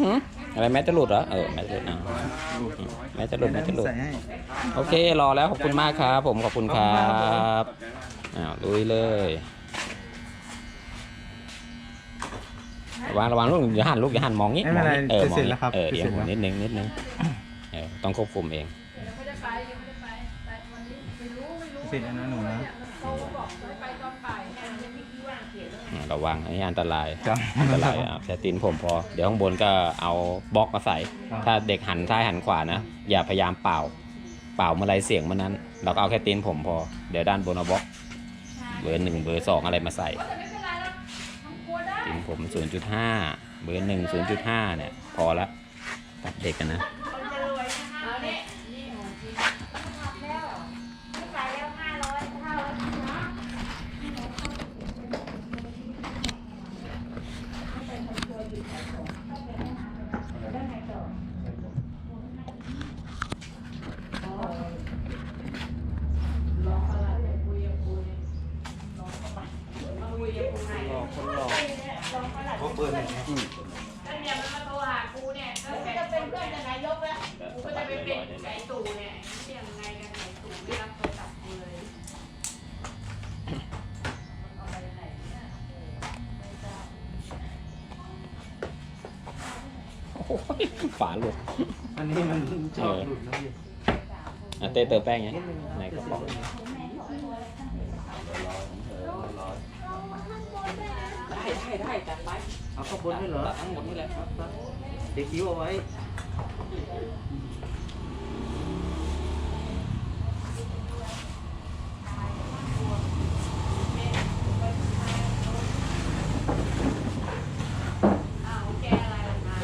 หืมอะไรแม่จะหลุดเหรอ เออแม่จะหลุดเอาแม่จะหลุดแม่จะหลุด ใส่ให้ โอเค รอแล้วขอบคุณมากครับ ผมขอบคุณครับอ้าวลุยเลยระวังระวังลูกอย่าหันลูกอย่าหันมองงี้ไม่เป็นไรมองงี้เออจะมองเสร็จงี้แล้วครับเออจะเอียเสงร็จหัวแล้ว นิดนึงนิดนึงเออต้องควบคุมเองยังไม่ได้ไปยังไม่ได้ไปไปวันนี้ไม่รู้ไม่รู้เสร็จแล้วนะหนูนะ เขาบอกให้ไปตอนบ่าย ระวังอันนี้อันตรายครับ อันตรายอะแค่ตีนผมพอ เดี๋ยวข้างบนก็เอาบล็อกมาใส่ ครับ ถ้าเด็กหันซ้ายหันขวานะ อย่าพยายามเป่า เป่าเมื่อไรเสียงมันนั้น เราก็เอาแค่ตีนผมพอ เดี๋ยวด้านบนเอาบล็อก เบอร์หนึ่งเบอร์สองอะไรมาใส่แต่ไม่เป็นไรแล้วทำครัวได้ตีนผม 0.5 เบอร์หนึ่ง0.5 เนี่ย พอละตัดเด็กกันนะ คนจะรวยนะคะเอาเนี่ยนี่ของจริง แล้วไม่จ่ายแล้วห้าร้อยห้าร้อยนะ คุยกับกูไหน รอคนรอเขาเปิดไหนเนี่ย แล้วเนี่ยมันมาโทรหากูเนี่ยก็จะเป็นเพื่อนกับนายกแล้วกูก็จะไปเป็นไก่ตู่เนี่ยเรียกยังไงกันไก่ตู่ไม่รับโทรศัพท์กูเลย โอ้ยฝาหลุดอันนี้มันชอบหลุดนะพี่อะเต้เติมแป้งยังในกระป๋องได้ได้ได้จัดไปเอาข้าวบนด้วยเหรอทั้งหมดนี่แหละเด็กคิ้วเอาไว้ อ้าวแกอะไรล่ะนะ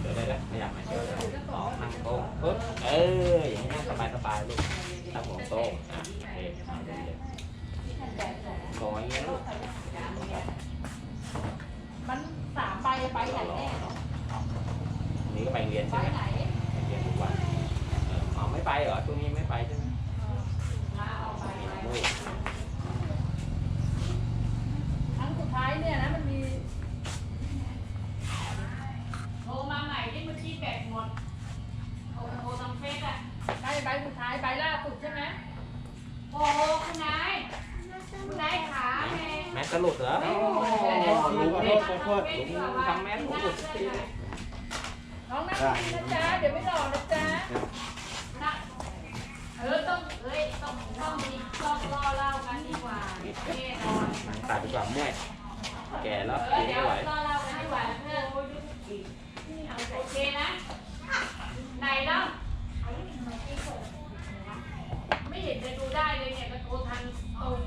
เดี๋ยวได้แล้วไม่อยากมาเจอแล้วอ๋อนั่งโต๊ะปึ๊บเออ อย่างนี้นั่งสบายสบาย ครับผมโต๊ะอะโอเคเอาเลยสออย่างเงี้ยลูกมันสามใบไปไหนแน่อันนี้ก็ไปเรียนใช่ไหมไปเรียนทุกวันเอออ๋อไม่ไปเหรอช่วงนี้ไม่ไปใช่ไหม ลาออกไป มีน้ำมูก ครั้งสุดท้ายเนี่ยนะมันมีโทรมาใหม่ที่เมื่อกี้แบตหมดโทรโทรทางเฟซอะได้ใบสุดท้ายใบล่าสุดใช่ไหมโอ้โหคุณนายคุณนายขาแม่ แมสจะหลุดเหรอ ไม่ โอ้ รู้ โห เดี๋ยว ลุงเดี๋ยวนี่เดี๋ยวลุงทำแมสผมหลุดน้องนั่งดีนะจ๊ะ เดี๋ยวไม่หล่อนะจ๊ะนะเออต้องเอ้ยต้องต้องมีต้องรอเล่ากันดีกว่าแน่นอนตัดดีกว่าเมื่อยแก่แล้วเออเดี๋ไม่ยวไหวรอเล่ากันดีกว่าเพื่อนโอเคนะ ไหนเล่าไม่เห็นจะดูได้เลยเนี่ยก็โทรทางตรง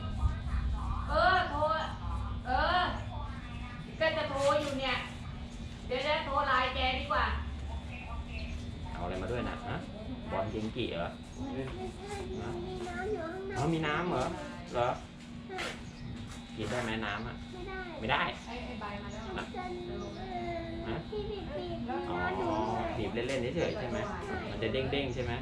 เออโทร เออ ก็จะโทรอยู่เนี่ย เดี๋ยวจะโทรไลน์แกดีกว่า เอาอะไรมาด้วยนะฮะ บอลยิงกี่เหรอฮะมีน้ำอยู่ข้างในอ๋อมีน้ำเหรอ เหรอ กินได้ไหมน้ำอะ ไม่ได้ ไม่ได้ไอ้ไอ้ใบมาแล้วจนเออที่บีบบีบอ๋อน้ำอยู่ข้างในบีบเล่นๆเฉยๆใช่ไหมมันจะเด้งๆใช่ไหม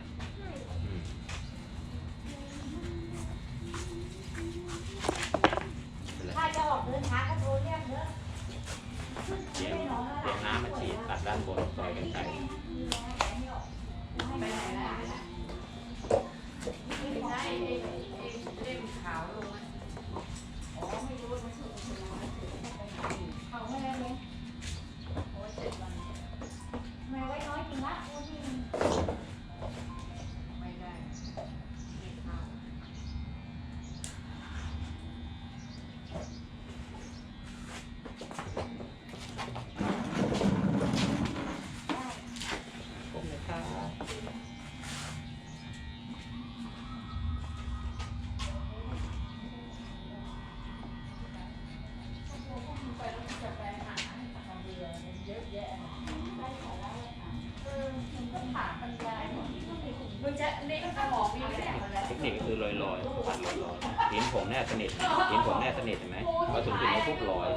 สนิทเห็นผมแน่สนิทเห็นไหมพอถึงจุดนี้ปุ๊บร้อย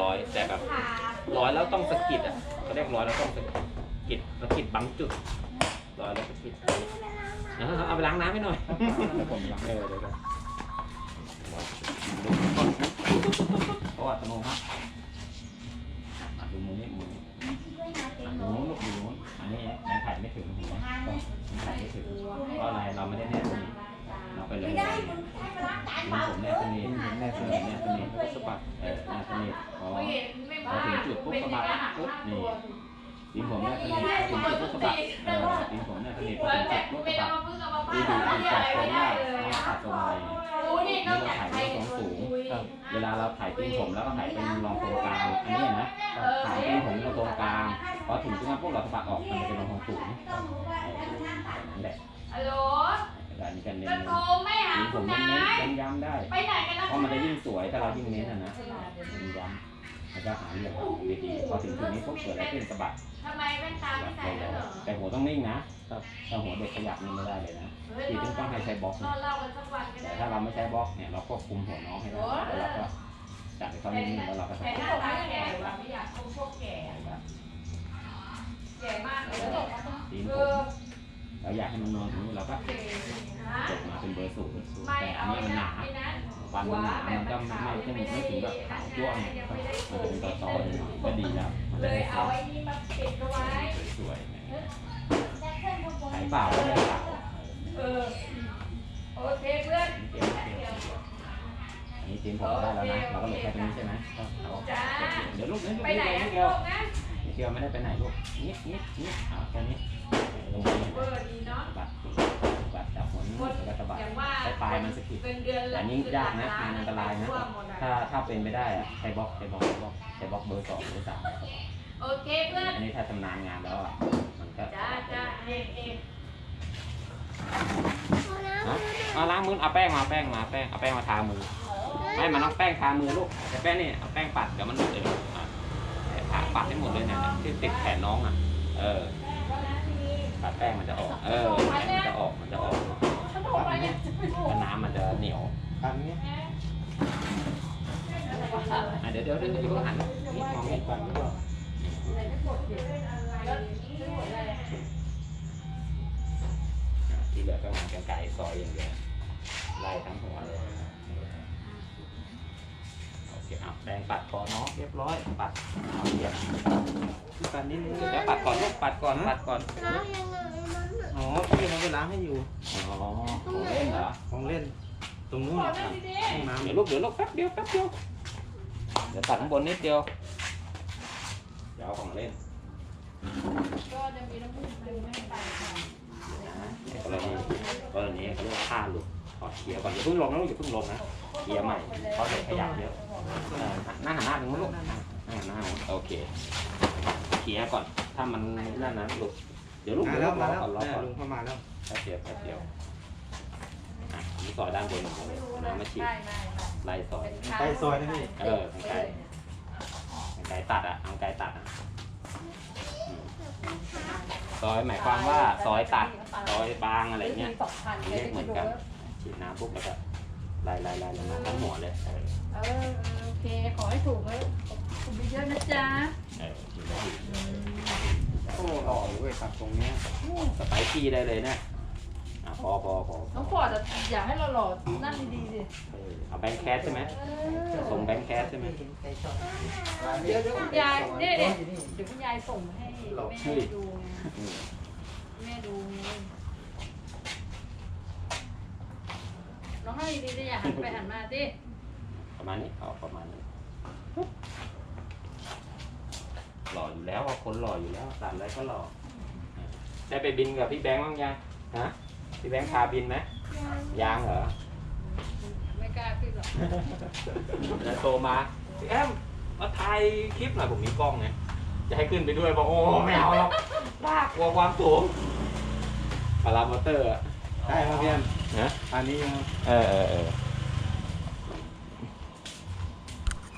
ร้อยแต่แบบร้อยแล้วต้องสะกิดอะก็าเรียกร้อยแล้วต้องสะกิดสะกิดบางจุดร้อยแล้วสะกิดเอาไปล้างน้ำให้หน่อยผมล้างเออเดี๋ยวก่อนเพาะว่ตโนมัติดูมืมนี่มือหนูลูกหนูอันนี้ยังถ่ายไม่ถึงหูถ่ายไม่ถึงเพราะอะไรเราไม่ได้แน่ ด้นะเจ๊ผมแนบสนิทผมแนบสนิทแนบสนิทแล้วก็สะบัดเออแนบสนิทพอพอถึงจุดปุ๊บสะบัดปุ๊บนี่ตีนผมแนบสนิทถึงจุดปุ๊บสะบัดเออตีนผมแนบสนิทพอเหมือถึงจุดปุ๊บเป็นสะเอาบัดดีดูดูอะไรจากไม่ตรงได้ว่าเลยเราอะตัดตรงไหนโอ้นี่นอกจากใครครับเวลาเราถ่ายตีนผมแล้วก็ถ่ายเป็นรองตรงกลางอันนี้เห็นะถ่ายตีนผมตรงตรงกลางพอถึงตรงนั้นพวกเราสะบัดออกมันจะเป็นรองทองสูงนั่นแหละฮัลโหล อันนี้กันเน้นจะโทรไม่หาตีนผคุมณเน้นนายเน้นย้ำได้ ไปไหนกันนะเพราะมันจะยิ่งสวยถ้าเรายิ่งเน้นอะนะมันย้ำแล้วก็หาเหลี่ยมดีๆพอถึงจุดนี้ปุ๊บเกิดอะไรขึ้นสะบัดทำไมแว่นตาสะไม่บัดใส่แล้วเหรอแต่หัวต้องนิ่งนะถ้าหัวเด็กขยับนี่ไม่ได้เลยนะเฮ้ยทีถึงต้องให้ใช้บล็อกนนะอนเล่ากันสักวันกันแต่นะถ้าเราไม่ใช้บล็อกเนี่ยเราควบคุมหัวน้องให้ได้แล้วเราก็จับให้เขานิ่งๆแล้วเราก็แต่ใส่หน้าตาแก่ว่ะไม่อยากคบพวกแก่แก่มากเลยตีนเอผมอ เราอยากให้มันนอนตรงนี้เราก็เก่ฮะจบมาเป็นเบอร์ศูนย์ไม่แต่อัเอานนี้มันหนาไม่นะฟันมันหนามันก็ไม่ไม่ไม่ไม่ถึงกับขาวจ้วงมันจะเป็นต่อตอนก็ดีแล้วมันเลจะได้ยเอาไอ้นี่มาปิดเอาไว้สวยๆขายเปล่าไม่ได้ขาวเออโอเคเพื่อนเก็บเก็บอันนี้ตีนผมได้แล้วนะเราก็เหลือแค่ตรงนี้ใช่ไหมเอาจ้าเดี๋ยวลูกนี้ไปไหนลูอะกลูเดียวกนะเดียวไม่ได้ไปไหนลูกนิดนิดนิดเอาแค่นี้ลงไป เบอร์ดีเนาะ บัดบัดจับหัวนิ้วแล้วก็สะบัด อย่างว่าใช้ปลายมันสะกิดเป็นเดือนแต่นี่ยากนะงานอันตรายนะ ถ้าถ้าเป็นไม่ได้อะใช้บล็อกใช้บล็อกใช้บล็อกใช้บล็อกเบอร์สองเบอร์สามโอเคเพื่อนอันนี้ถ้าชำนาญงานแล้วอะมันก็จ้าจ้าเองเองฮะมาล้างมือเอาแป้งมาเอาแป้งมาเอาแป้งเอาแป้งมาทามือไม่มันต้องแป้งทามือลูกแต่แป้งนี่เอาแป้งปัดเดี๋ยวมันหลุดเลยลูกอะทาปัดให้หมดเลยเนี่ยที่ติดแขนน้องอะ เออปัดแป้งมันจะออก เออแป้งมันจะออกมันจะออก ฉันบอกไปเนี่ยถ้าน้ำมันจะเหนียวอันนี้อะเดี๋ยวเดี๋ยวเดี๋ยวเดี๋ยวหันนี่มองนี่ก่อนที่เหลือก็งานกันไก่ซอยอย่างเดียวไล่ทั้งหัวเลยโอเคเอาแปรงปัดคอน้องเรียบร้อยปัดเอาเรียบปันนิดนึงเดี๋ยวปัดก่อนลูกปัดก่อนปัดก่อน อ๋อพี่เขาไปล้างให้อยู่ อ๋อของเล่นเหรอของเล่น ตรงนู้นบอกนั่นดีห้องน้ำเดี๋ยวลูกเดี๋ยวลูกแป๊บเดียวแป๊บเดียวเดี๋ยวตัดข้างบนนิดเดียวเดี๋ยวเอาของเล่นๆก็จะมีน้ำมูกดึงไม่ให้ไปค่ะในกรณีกรณีเขาเรียกว่าผ้าหลุดถอดเคลียร์ก่อนอย่าเพิ่งลงนะลูกอย่าเพิ่งลงนะเคลียร์ใหม่เพราะเด็กขยับเยอะเออหน้าหันหน้าตรงนู้นลูกหน้าหันหน้าโอเคเคลียร์ก่อนถ้ามันนั่นนะลูก เดี๋ยวลูกมาเดี๋ยวแล้ลูวกรมาอแล้วก่อนรอก่อนลุงเข้ามาแล้วแป๊บเดียวแป๊บเดียวอะนี่ซอยด้านบนของเราน้ำมาฉีดได้ไม่ไล่ซอย ไปซอยนะพี่เออทางไกลทางไกลตัดอะทางไกลตัดอะอืมซอยหมายความว่าซอยตัดซอยบางอะไรเงี้ย สองพันเรียกเหมือนกันฉีดน้ำปุ๊บแล้วก็ ไล่ไล่ไล่ลงมาทั้งหัวเลยเออเออโอเค ขอให้ถูกเลยขอบคุณเยอะนะจ๊ะเออฉีดแล้วฉีดโอ้หล่ออยู่เว้ยตัดตรงเนี้ยสไปซี่ได้เลยเนี่ยอะพอพอพอน้องฟอร์ดอะอยากให้เราหล่อนั่นดีๆสิเออเอาแบงค์แคสใช่ไหมส่งแบงค์แคสใช่ไหมเดี๋ยวเดี๋ยวคุณยายเนี่ยเดี๋ยวเดี๋ยวคุณยายส่งให้แม่ดูไงอืมแม่ดูไง น้องให้ดีๆอย่าหันไปหันมาสิประมาณนี้เอาประมาณนี้หล่ออยู่แล้วอะคนหล่ออยู่แล้วตัดอะไรก็หล่อได้ไปบินกับพี่แบงค์บ้างยังฮะพี่แบงค์พาบินไหมยังเหรอไม่กล้าขึ้นหรอกแล้วโตมาพี่แอมมาถ่ายคลิปหน่อยผมมีกล้องไงจะให้ขึ้นไปด้วยบอกโอ้ไม่เอาหรอกบ้ากลัวความสูงพารามอเตอร์อะ ได้ครับพี่แอมนะอันนี้ยังเออเออเออ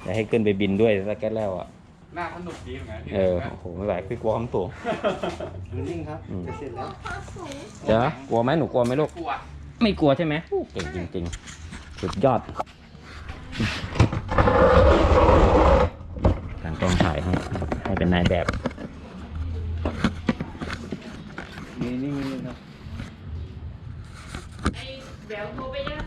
จะให้ขึ้นไปบินด้วยสักแก้แล้วอะ หน้าสนุกดีเหมือนกันเออโอ้โหไม่ไหวพี่กลัวความสูงอยู่นิ่งครับอืม จะเสร็จแล้วเดี๋ยวกลัวไหมหนูกลัวไหมลูก กลัวไม่กลัวใช่ไหมเก่งจริงๆ สุดยอดการกล้องถ่ายให้ให้เป็นนายแบบ นี่นิ่งๆครับ แววโทรไปยัง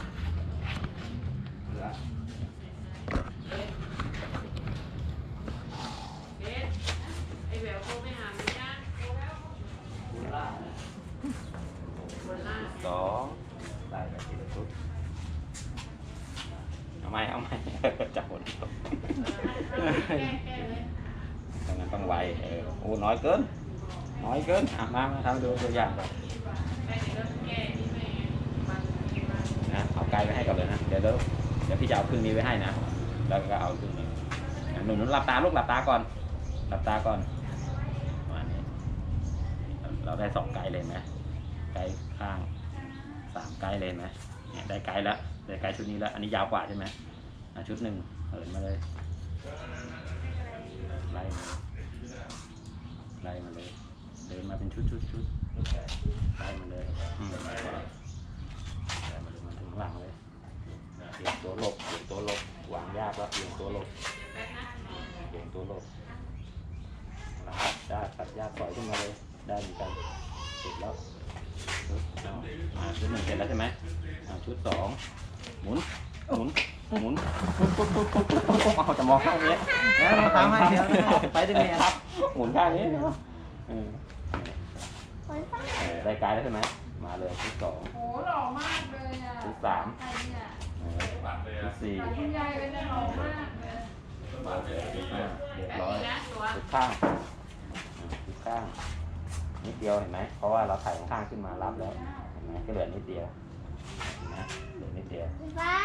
เบสไอ้แหววโทรไปหามันยังบนล่างสองได้แบบทีละชุดไหมเอาไหม จับหมดแก้แก้เลย ดังนั้นต้องไวเออโอ้น้อยเกิน น้อยเกินอะมามาทำดูตัวอย่างก่อน แก้เดี๋ยวแก้นี่ไม่มันมัน นะเอา ไกลไปให้ก่อนเลยนะเดี๋ยวเดี๋ยวเดี๋ยวพี่จะเอาครึ่งนี้ไว้ให้นะ แล้วก็เอาครึ่งนี้อะหนูหนูหลับตาลูกหลับตาก่อน หลับตาก่อนประมาณนี้ เราได้สองไกลเลยไหมไกลข้างสามไกลเลยไหมเนี่ยได้ไกลแล้วได้ไกลชุดนี้แล้ว อันนี้ยาวกว่าใช่ไหมชุดหนึ่งเหินมาเลยไล่มาไล่มาเลยเดินมาเป็นชุดชุดชุดไล่มาเลย หลังเลยเปลี่ยนตัวหลบเปลี่ยนตัวหลบวางยากแล้วเปลี่ยนตัวหลบเปลี่ยนตัวหลบแล้วตัดยากตัดยากปล่อยขึ้นมาเลยได้เหมือนกันเสร็จแล้วปึ๊บเอาอ่าชุดหนึ่งเสร็จแล้วใช่ไหมอ่าชุดสองหมุนหมุนหมุนปุ๊บปุ๊บปุ๊บปุ๊บปุ๊บปุ๊บเอาจะมองข้างนี้แล้วเราทำให้เดี๋ยวไปด้วยเนี่ยครับหมุนข้างนี้เออโอ้ยป้าเออได้ไกลแล้วใช่ไหมมาเลยชุดสองโหหล่อมากเลยอะชุด สามใครเนี่ยเออชุดสี่สายคุณยายเป็นหล่อมากเลยมาเลยชุดห้าเรียบร้อยนะตัวชุดข้างอ่าชุดข้าง นิดเดียวเห็นไหม เพราะว่าเราถ่ายข้างๆขึ้นมารับแล้วเห็นไหมก็เหลือนิดเดียวเห็นไหมเหลือนิดเดียวป้า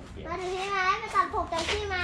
นิดเดียวมาดูที่ไหมมาตัดผมจากที่ไหม